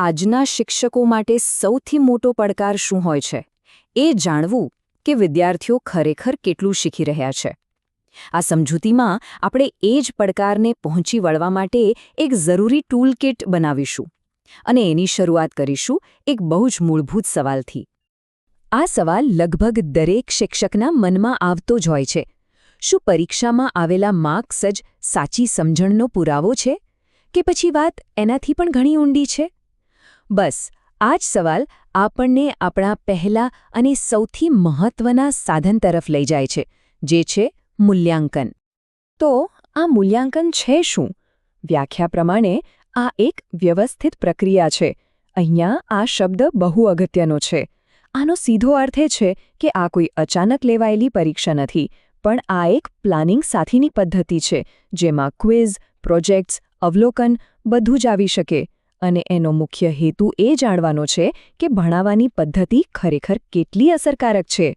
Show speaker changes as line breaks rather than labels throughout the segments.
આજના શિક્ષકો માટે સૌથી મોટો પડકાર શું હોય છે? એ જાણવું કે વિદ્યાર્થીઓ ખરેખર કેટલું શીખી રહ્યા છે. આ સમજૂતીમાં આપણે એ જ પડકારને પહોંચી વળવા માટે એક જરૂરી ટૂલ બનાવીશું અને એની શરૂઆત કરીશું એક બહુ જ મૂળભૂત સવાલથી. આ સવાલ લગભગ દરેક શિક્ષકના મનમાં આવતો જ હોય છે. શું પરીક્ષામાં આવેલા માર્ક્સ જ સાચી સમજણનો પુરાવો છે? કે પછી વાત એનાથી પણ ઘણી ઊંડી છે? બસ આ જ સવાલ આપણને આપણા પહેલા અને સૌથી મહત્વના સાધન તરફ લઈ જાય છે, જે છે મૂલ્યાંકન. તો આ મૂલ્યાંકન છે શું? વ્યાખ્યા પ્રમાણે આ એક વ્યવસ્થિત પ્રક્રિયા છે. અહીંયા આ શબ્દ બહુ અગત્યનો છે. આનો સીધો અર્થ એ છે કે આ કોઈ અચાનક લેવાયેલી પરીક્ષા નથી, પણ આ એક પ્લાનિંગ સાથેની પદ્ધતિ છે, જેમાં ક્વિઝ, પ્રોજેક્ટ્સ, અવલોકન બધું જ આવી શકે. અને એનો મુખ્ય હેતુ એ જાણવાનો છે કે ભણાવવાની પદ્ધતિ ખરેખર કેટલી અસરકારક છે.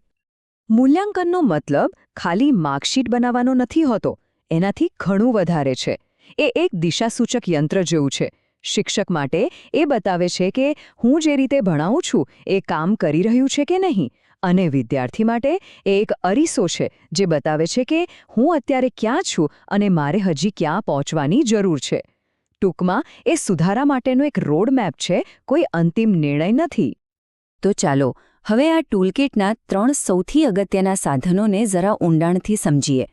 મૂલ્યાંકનનો મતલબ ખાલી માર્કશીટ બનાવવાનો નથી હોતો, એનાથી ઘણું વધારે છે. એ એક દિશાસૂચક યંત્ર જેવું છે. શિક્ષક માટે એ બતાવે છે કે હું જે રીતે ભણાવું છું એ કામ કરી રહ્યું છે કે નહીં, અને વિદ્યાર્થી માટે એ એક અરીસો છે જે બતાવે છે કે હું અત્યારે ક્યાં છું અને મારે હજી ક્યાં પહોંચવાની જરૂર છે. ટૂંકમાં એ સુધારા માટેનો એક રોડમેપ છે, કોઈ અંતિમ નિર્ણય નથી. તો ચાલો, હવે આ ટૂલકિટના ત્રણ સૌથી અગત્યના સાધનોને જરા ઊંડાણથી સમજીએ.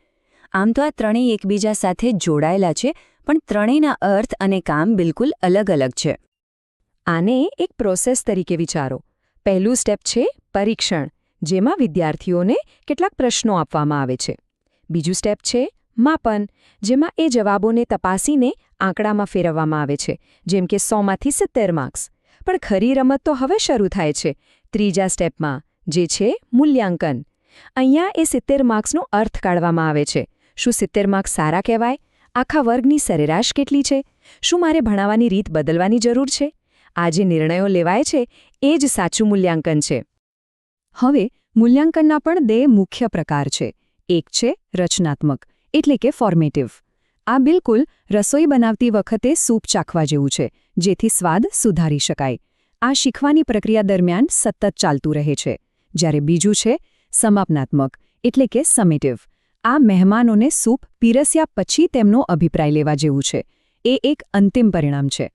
આમ તો આ ત્રણેય એકબીજા સાથે જોડાયેલા છે, પણ ત્રણેયના અર્થ અને કામ બિલકુલ અલગ અલગ છે. આને એક પ્રોસેસ તરીકે વિચારો. પહેલું સ્ટેપ છે પરીક્ષણ, જેમાં વિદ્યાર્થીઓને કેટલાક પ્રશ્નો આપવામાં આવે છે. બીજું સ્ટેપ છે માપન જેમાં એ જવાબોને તપાસીને આંકડામાં ફેરવવામાં આવે છે, જેમ કે સોમાંથી સિત્તેર માર્ક્સ પણ ખરી રમત તો હવે શરૂ થાય છે, ત્રીજા સ્ટેપમાં જે છે મૂલ્યાંકન. અહીંયા એ સિત્તેર માર્ક્સનો અર્થ કાઢવામાં આવે છે. શું સિત્તેર માર્ક્સ સારા કહેવાય? આખા વર્ગની સરેરાશ કેટલી છે? શું મારે ભણાવવાની રીત બદલવાની જરૂર છે? આ જે નિર્ણયો લેવાય છે, એ જ સાચું મૂલ્યાંકન છે. હવે, મૂલ્યાંકનના પણ બે મુખ્ય પ્રકાર છે. એક છે રચનાત્મક. એટલે કે ફોર્મેટિવ આ બિલકુલ રસોઈ બનાવતી વખતે સૂપ ચાખવા જેવું છે, જેથી સ્વાદ સુધારી શકાય. આ શીખવાની પ્રક્રિયા દરમિયાન સતત ચાલતું રહે છે. જ્યારે બીજું છે, સમાપનાત્મક, એટલે કે સમેટિવ આ મહેમાનોને સૂપ પીરસ્યા પછી તેમનો અભિપ્રાય લેવા જેવું છે. એ એક અંતિમ પરિણામ છે.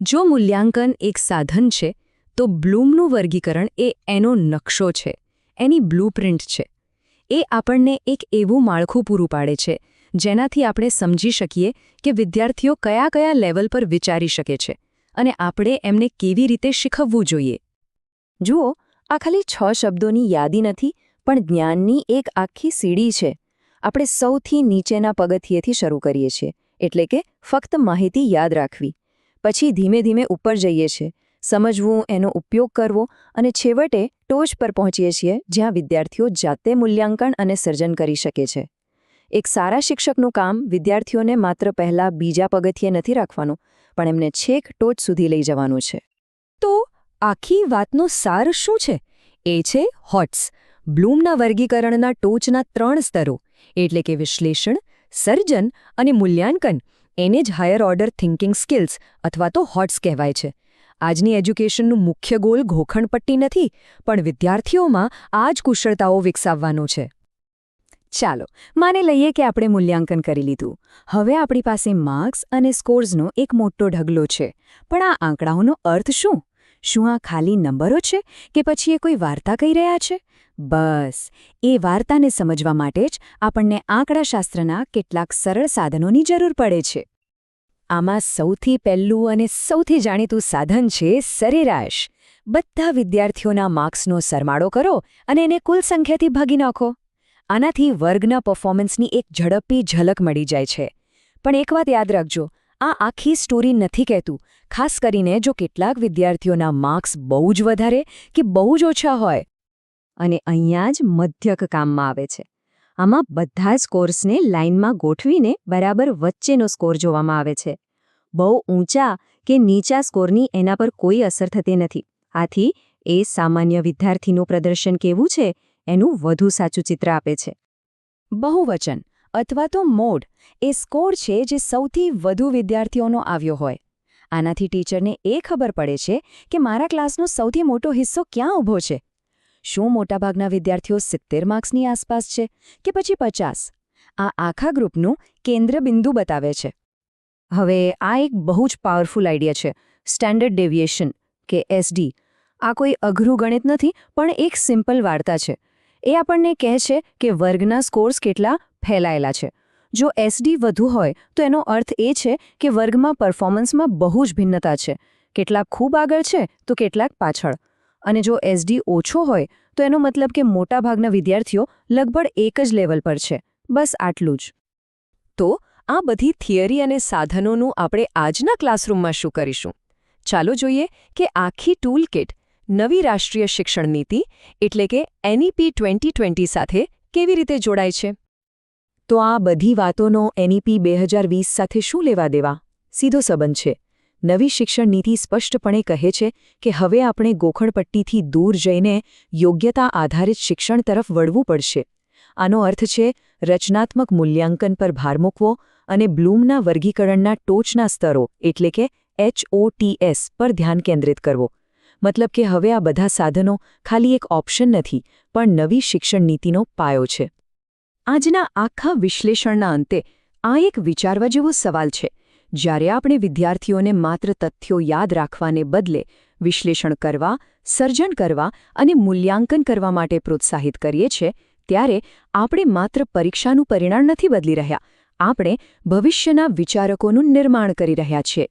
જો મૂલ્યાંકન એક સાધન છે, તો બ્લૂમનું વર્ગીકરણ એ એનો નકશો છે. એની બ્લૂપ્રિન્ટ છે. એ આપણને એક એવું માળખું પૂરું પાડે છે, જેનાથી આપણે સમજી શકીએ કે વિદ્યાર્થીઓ કયા કયા લેવલ પર વિચારી શકે છે અને આપણે એમને કેવી રીતે શીખવવું જોઈએ. જુઓ, આ ખાલી છ શબ્દોની યાદી નથી, પણ જ્ઞાનની એક આખી સીડી છે. આપણે સૌથી નીચેના પગથિયેથી શરૂ કરીએ છીએ, એટલે કે ફક્ત માહિતી યાદ રાખવી. પછી ધીમે ધીમે ઉપર જઈએ છીએ સમજવું, એનો ઉપયોગ કરવો અને છેવટે ટોચ પર પહોંચીએ છીએ જ્યાં વિદ્યાર્થીઓ જાતે મૂલ્યાંકન અને સર્જન કરી શકે છે. એક સારા શિક્ષકનું કામ વિદ્યાર્થીઓને માત્ર પહેલાં બીજા પગથિયે નથી રાખવાનું, પણ એમને છેક ટોચ સુધી લઈ જવાનું છે. તો આખી વાતનો સાર શું છે? એ છે હોટ્સ, બ્લૂમના વર્ગીકરણના ટોચના ત્રણ સ્તરો, એટલે કે વિશ્લેષણ, સર્જન અને મૂલ્યાંકન. એને જ હાયર ઓર્ડર થિંકિંગ સ્કિલ્સ અથવા તો હોટ્સ કહેવાય છે. આજની એજ્યુકેશનનું મુખ્ય ગોલ ઘોખણપટ્ટી નથી, પણ વિદ્યાર્થીઓમાં આ જ કુશળતાઓ વિકસાવવાનો છે. ચાલો, માને લઈએ કે આપણે મૂલ્યાંકન કરી લીધું. હવે આપણી પાસે માર્ક્સ અને સ્કોર્સનો એક મોટો ઢગલો છે. પણ આ આંકડાઓનો અર્થ શું? શું આ ખાલી નંબરો છે કે પછી એ કોઈ વાર્તા કહી રહ્યા છે? બસ, એ વાર્તાને સમજવા માટે જ આપણને આંકડાશાસ્ત્રના કેટલાક સરળ સાધનોની જરૂર પડે છે. આમાં સૌથી પહેલું અને સૌથી જાણીતું સાધન છે સરેરાશ. બધા વિદ્યાર્થીઓના માર્ક્સનો સરમાળો કરો અને એને કુલ સંખ્યાથી ભાગી નાખો. આનાથી વર્ગના પરફોર્મન્સની એક ઝડપી ઝલક મળી જાય છે. પણ એક વાત યાદ રાખજો, આ આખી સ્ટોરી નથી કહેતું, ખાસ કરીને જો કેટલાક વિદ્યાર્થીઓના માર્ક્સ બહુ જ વધારે કે બહુ જ ઓછા હોય. અને અહીંયા જ મધ્યક કામમાં આવે છે. આમાં બધા જ સ્કોર્સને લાઇનમાં ગોઠવીને બરાબર વચ્ચેનો સ્કોર જોવામાં આવે છે. બહુ ઊંચા કે નીચા સ્કોરની એના પર કોઈ અસર થતી નથી. આથી એ સામાન્ય વિદ્યાર્થીનું પ્રદર્શન કેવું છે એનું વધુ સાચું ચિત્ર આપે છે. બહુવચન અથવા તો મોડ એ સ્કોર છે જે સૌથી વધુ વિદ્યાર્થીઓનો આવ્યો હોય. આનાથી ટીચરને એ ખબર પડે છે કે મારા ક્લાસનો સૌથી મોટો હિસ્સો ક્યાં ઊભો છે. શું મોટાભાગના વિદ્યાર્થીઓ સિત્તેર માર્ક્સની આસપાસ છે કે પછી પચાસ? આ આખા ગ્રુપનું કેન્દ્રબિંદુ બતાવે છે. હવે આ એક બહુ જ પાવરફુલ આઈડિયા છે, સ્ટેન્ડર્ડ ડેવિએશન, કે એસડી. આ કોઈ અઘરું ગણિત નથી, પણ એક સિમ્પલ વાર્તા છે. એ આપણને કહે છે કે વર્ગના સ્કોર્સ કેટલા ફેલાયેલા છે. જો એસડી વધુ હોય, તો એનો અર્થ એ છે કે વર્ગમાં પરફોર્મન્સમાં બહુ જ ભિન્નતા છે. કેટલાક ખૂબ આગળ છે, તો કેટલાક પાછળ. અને જો એસડી ઓછો હોય, તો એનો મતલબ કે મોટાભાગના વિદ્યાર્થીઓ લગભગ એક જ લેવલ પર છે. બસ આટલું જ. તો, આ બધી થિયરી અને સાધનોનું આપણે આજના ક્લાસરૂમમાં શું કરીશું? ચાલો જોઈએ કે આખી ટૂલ કિટ નવી રાષ્ટ્રીય શિક્ષણ નીતિ, એટલે કે એનઈપી ટ્વેન્ટી ટ્વેન્ટી સાથે કેવી રીતે જોડાય છે? તો આ બધી વાતોનો એનઈપી બે હજાર વીસ સાથે શું લેવા દેવા? સીધો સંબંધ છે. નવી શિક્ષણ નીતિ સ્પષ્ટપણે કહે છે કે હવે આપણે ગોખણપટ્ટીથી દૂર જઈને યોગ્યતા આધારિત શિક્ષણ તરફ વળવું પડશે. આનો અર્થ છે, રચનાત્મક મૂલ્યાંકન પર ભાર મૂકવો અને બ્લૂમના વર્ગીકરણના ટોચના સ્તરો, એટલે કે એચઓટીએસ પર ધ્યાન કેન્દ્રિત કરવો. મતલબ કે હવે આ બધા સાધનો ખાલી એક ઓપ્શન નથી, પણ નવી શિક્ષણ નીતિનો પાયો છે. આજના આખા વિશ્લેષણના અંતે આ એક વિચારવા જેવો સવાલ છે. જ્યારે આપણે વિદ્યાર્થીઓને માત્ર તથ્યો યાદ રાખવાને બદલે વિશ્લેષણ કરવા, સર્જન કરવા અને મૂલ્યાંકન કરવા માટે પ્રોત્સાહિત કરીએ છીએ, ત્યારે આપણે માત્ર પરીક્ષાનું પરિણામ નથી બદલી રહ્યા. આપણે ભવિષ્યના વિચારકોનું નિર્માણ કરી રહ્યા છીએ.